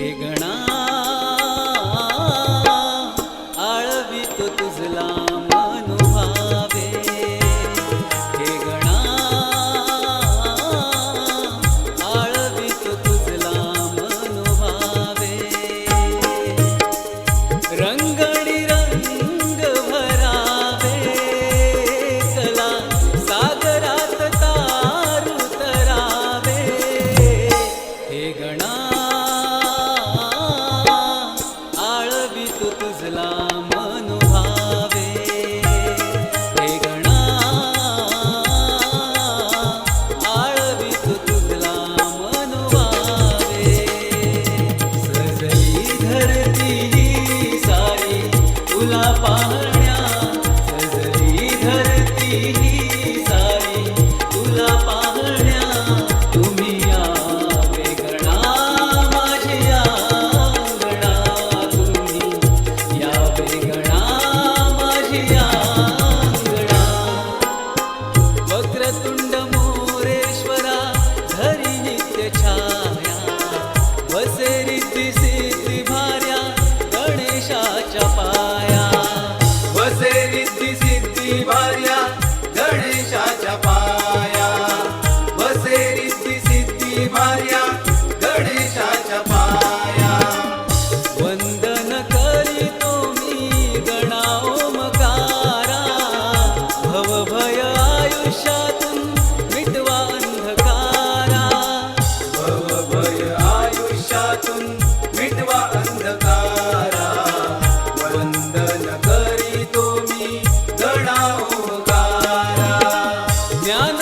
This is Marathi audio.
Chega. भावित तुझला मनोभावे रेगणा गणा आळवित तुझला मनोभावे सजली धरती सारी तुला पाहण्या सजली धरती ಜ್ಞಾನ